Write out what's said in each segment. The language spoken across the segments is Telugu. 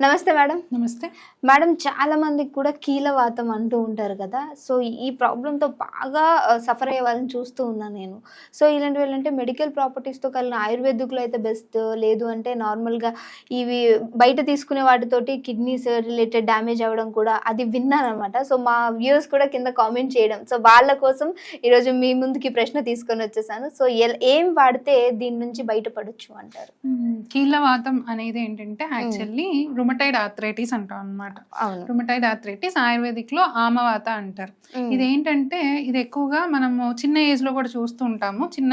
నమస్తే మేడం. నమస్తే. మేడం చాలా మందికి కూడా కీలవాతం అంటూ ఉంటారు కదా. సో ఈ ప్రాబ్లంతో బాగా సఫర్ అయ్యే వాళ్ళని చూస్తూ ఉన్నాను నేను. సో ఇలాంటి వాళ్ళంటే మెడికల్ ప్రాపర్టీస్తో కలిగిన ఆయుర్వేదిక్లో అయితే బెస్ట్ లేదు అంటే నార్మల్గా ఇవి బయట తీసుకునే వాటితోటి కిడ్నీస్ రిలేటెడ్ డ్యామేజ్ అవ్వడం కూడా అది విన్నాను అనమాట సో మా వ్యూస్ కూడా కింద కామెంట్ చేయడం. సో వాళ్ళ కోసం ఈరోజు మీ ముందుకి ప్రశ్న తీసుకొని వచ్చేసాను. సో ఏం వాడితే దీని నుంచి బయటపడొచ్చు అంటారు? కీళ్ళవాతం అనేది ఏంటంటే యాక్చువల్లీ రుమటైడ్ ఆథరైటిస్ అంటాం అనమాట రుమటైడ్ ఆథరైటిస్ ఆయుర్వేదిక్లో ఆమవాత అంటారు. ఇది ఏంటంటే ఇది ఎక్కువగా మనము చిన్న ఏజ్లో కూడా చూస్తూ ఉంటాము. చిన్న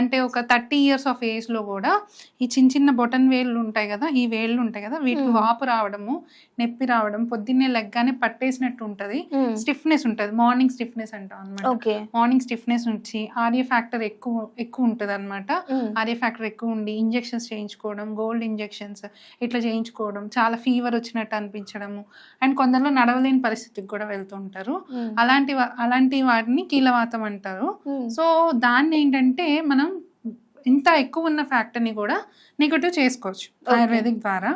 అంటే ఒక థర్టీ ఇయర్స్ ఆఫ్ ఏజ్లో కూడా ఈ చిన్న చిన్న బొటన్ వేళ్ళు ఉంటాయి కదా ఈ వేళ్ళు ఉంటాయి కదా వీటికి. వాపు రావడము నొప్పి రావడం పొద్దున్నే లెగ్గానే పట్టేసినట్టు ఉంటది. స్టిఫ్నెస్ ఉంటది. మార్నింగ్ స్టిఫ్నెస్ అంటాం అనమాట మార్నింగ్ స్టిఫ్నెస్ వచ్చి ఆర్య ఫ్యాక్టర్ ఎక్కువ ఎక్కువ ఉంటది అనమాట. ఆర్ఏ ఫ్యాక్టర్ ఎక్కువ ఉండి ఇంజెక్షన్స్ చేయించుకోవడం గోల్డ్ ఇంజెక్షన్స్ ఇట్లా చేయించుకోవడం చాలా ఫీవర్ వచ్చినట్టు అనిపించడము అండ్ కొందరిలో నడవలేని పరిస్థితికి కూడా వెళ్తూ ఉంటారు ఉమ్. అలాంటి అలాంటి వాటిని కీలవాతం అంటారు. సో దాన్ని ఏంటంటే మనం ఇంత ఎక్కువ ఉన్న ఫ్యాక్టర్ని కూడా నెగటివ్ చేసుకోవచ్చు. ఆయుర్వేదిక్ ద్వారా.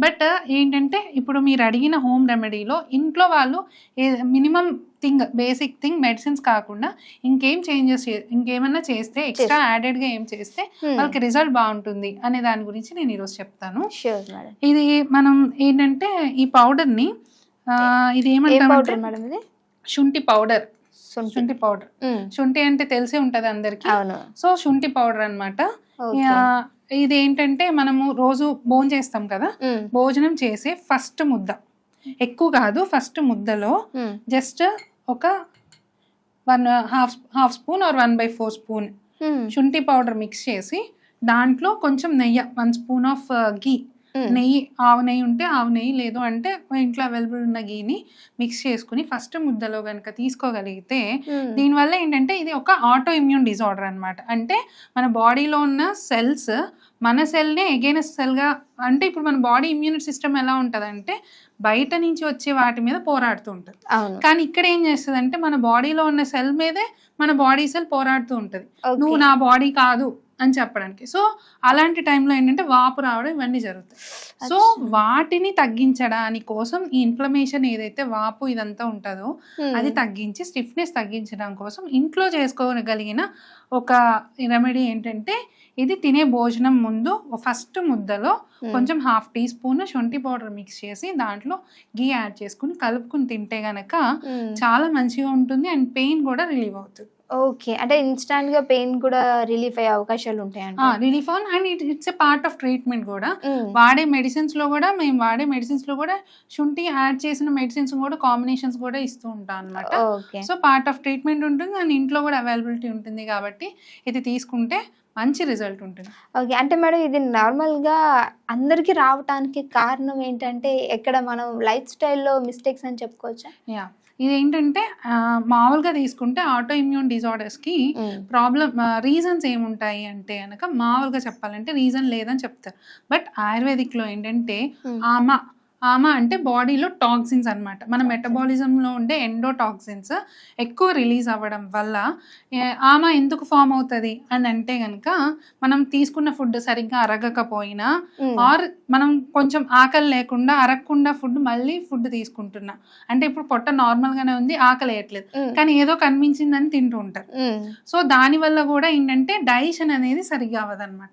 బట్ ఏంటంటే ఇప్పుడు మీరు అడిగిన హోమ్ రెమెడీలో ఇంట్లో వాళ్ళు minimum thing basic thing medicines కాకుండా ఇంకేం చేంజెస్ ఇంకేమన్నా చేస్తే ఎక్స్ట్రా యాడెడ్గా ఏం చేస్తే ఉమ్. వాళ్ళకి రిజల్ట్ బాగుంటుంది అనే దాని గురించి నేను ఈరోజు చెప్తాను ఇది మనం ఏంటంటే ఈ పౌడర్ మేడం ఇది శుంఠి పౌడర్ శుంఠి పౌడర్. శుంఠి అంటే తెలిసే ఉంటది అందరికి సో శుంఠి పౌడర్ అన్నమాట ఓకే. ఇది ఏంటంటే మనము రోజు భోజనం చేస్తాం కదా. భోజనం చేసే ఫస్ట్ ముద్ద ఎక్కువ కాదు ఫస్ట్ ముద్దలో. జస్ట్ ఒక one half half spoon or one by four spoon. శుంఠి powder mix చేసి దాంట్లో కొంచెం నెయ్యి వన్ స్పూన్ ఆఫ్ గీ. నెయ్యి ఆవు నెయ్యి ఉంటే ఆవు నెయ్యి లేదు అంటే ఇంట్లో అవైలబుల్ ఉన్న గీని మిక్స్ చేసుకుని ఫస్ట్ ముద్దలో కనుక తీసుకోగలిగితే. దీనివల్ల ఏంటంటే ఇది ఒక ఆటో ఇమ్యూన్ డిజార్డర్ అన్నమాట. అంటే మన బాడీలో ఉన్న సెల్స్ మన సెల్నే ఎగైనెస్ట్ సెల్గా అంటే ఇప్పుడు మన బాడీ ఇమ్యూన్ సిస్టమ్ ఎలా ఉంటుందంటే బయట నుంచి వచ్చే వాటి మీద పోరాడుతూ ఉంటుంది. కానీ ఇక్కడ ఏం చేస్తుంది అంటే మన బాడీలో ఉన్న సెల్ మీదే మన బాడీ సెల్ పోరాడుతూ ఉంటుంది. నువ్వు నా బాడీ కాదు అని చెప్పడానికి సో అలాంటి టైంలో ఏంటంటే వాపు రావడం ఇవన్నీ జరుగుతాయి సో. వాటిని తగ్గించడానికి కోసం ఈ ఇన్ఫ్లమేషన్ ఏదైతే వాపు ఇదంతా ఉంటుందో. అది తగ్గించి స్టిఫ్నెస్ తగ్గించడం కోసం ఇంట్లో చేసుకోగలిగిన ఒక రెమెడీ ఏంటంటే ఇది తినే భోజనం ముందు ఫస్ట్ ముద్దలో. కొంచెం హాఫ్ టీ స్పూన్ శొంఠి పౌడర్ మిక్స్ చేసి దాంట్లో గీ యాడ్ చేసుకుని కలుపుకుని తింటే గనక. చాలా మంచిగా ఉంటుంది అండ్ పెయిన్ కూడా రిలీవ్ అవుతుంది ఓకే. అంటే ఇన్స్టాంట్గా పెయిన్ కూడా రిలీఫ్ అయ్యే అవకాశాలు ఉంటాయంట. Relief on and it it's a part of treatment కూడా. వాడే మెడిసిన్స్లో కూడా మేము వాడే మెడిసిన్స్లో కూడా శుంఠి యాడ్ చేసిన మెడిసిన్స్ కూడా కాంబినేషన్స్ కూడా ఇస్తూ ఉంటాం అనమాట సో పార్ట్ ఆఫ్ ట్రీట్మెంట్ ఉంటుంది. అండ్ ఇంట్లో కూడా అవైలబిలిటీ ఉంటుంది కాబట్టి ఇది తీసుకుంటే మంచి రిజల్ట్ ఉంటుంది. ఓకే. అంటే మేడం ఇది నార్మల్గా అందరికి రావటానికి కారణం ఏంటంటే ఎక్కడ మనం లైఫ్ స్టైల్లో మిస్టేక్స్ అని చెప్పుకోవచ్చా? యా. ఇది ఏంటంటే ఆ, మామూలుగా తీసుకుంటే ఆటో ఇమ్యూన్ డిజార్డర్స్కి ప్రాబ్లం రీజన్స్ ఏముంటాయి అంటే కనుక మామూలుగా చెప్పాలంటే రీజన్ లేదని చెప్తారు బట్ ఆయుర్వేదిక్లో ఏంటంటే. ఆమా ఆమా అంటే బాడీలో టాక్సిన్స్ అన్నమాట. మన మెటబాలిజంలో ఉండే ఎండోటాక్సిన్స్ ఎక్కువ రిలీజ్ అవ్వడం వల్ల ఆమా ఎందుకు ఫామ్ అవుతుంది అని అంటే కనుక మనం తీసుకున్న ఫుడ్ సరిగ్గా అరగకపోయినా ఆర్ మనం కొంచెం ఆకలి లేకుండా అరగకుండా ఫుడ్ మళ్ళీ ఫుడ్ తీసుకుంటున్నా. అంటే ఇప్పుడు పొట్ట నార్మల్ గానే ఉంది ఆకలి వేయట్లేదు. కానీ ఏదో కనిపించిందని తింటూ ఉంటారు. సో దాని వల్ల కూడా ఏంటంటే డైజెషన్ అనేది సరిగ్గా అవ్వదన్నమాట.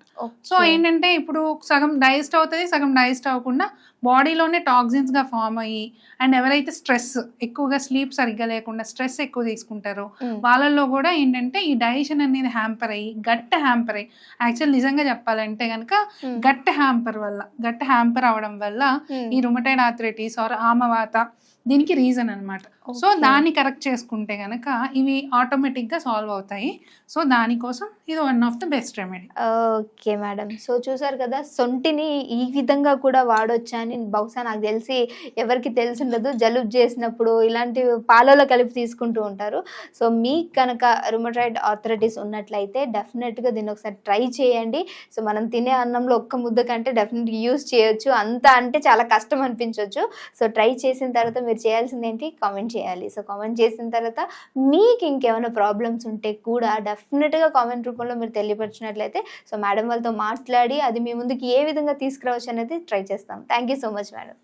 సో ఏంటంటే ఇప్పుడు సగం డైజెస్ట్ అవుతుంది సగం డైజెస్ట్ అవ్వకుండా బాడీలోనే టాక్సిన్స్గా ఫామ్ అయ్యి అండ్ ఎవరైతే స్ట్రెస్ ఎక్కువగా స్లీప్ సరిగ్గా లేకుండా స్ట్రెస్ ఎక్కువ తీసుకుంటారో వాళ్ళల్లో కూడా ఏంటంటే ఈ డైజెషన్ అనేది హ్యాంపర్ అయ్యి గట్ట హ్యాంపర్ అయ్యి యాక్చువల్ నిజంగా చెప్పాలంటే కనుక గట్ట హ్యాంపర్ వల్ల గట్ట హ్యాంపర్ అవడం వల్ల ఈ రుమటైడ్ ఆథరైటిస్ ఆర్ ఆమవాత దీనికి రీజన్ అన్నమాట. సో. దాన్ని కరెక్ట్ చేసుకుంటే గనక ఇవి ఆటోమేటిక్గా సాల్వ్ అవుతాయి. సో దానికోసం ఇది one of the best remedy okay madam so చూసారు కదా సొంటిని ఈ విధంగా కూడా వాడొచ్చా అని బహుశా నాకు తెలిసి ఎవరికి తెలిసి ఉండదు జలుబు చేసినప్పుడు ఇలాంటి పాలలో కలిపి తీసుకుంటూ ఉంటారు. సో మీకు కనుక రుమటైడ్ ఆథరైటిస్ ఉన్నట్లయితే డెఫినెట్గా దీన్ని ఒకసారి ట్రై చేయండి. సో మనం తినే అన్నంలో ఒక్క ముద్ద కంటే డెఫినెట్గా యూస్ చేయొచ్చు. అంత అంటే చాలా కష్టం అనిపించవచ్చు సో ట్రై చేసిన తర్వాత మీరు చేయాల్సింది ఏంటి కామెంట్ చేయాలి. సో కామెంట్ చేసిన తర్వాత మీకు ఇంకేమైనా ప్రాబ్లమ్స్ ఉంటే కూడా డెఫినెట్గా కామెంట్ రూపంలో మీరు తెలియపరిచినట్లయితే సో మేడం వాళ్ళతో మాట్లాడి అది మీ ముందుకి ఏ విధంగా తీసుకురావచ్చు అనేది ట్రై చేస్తాం. Thank you so much madam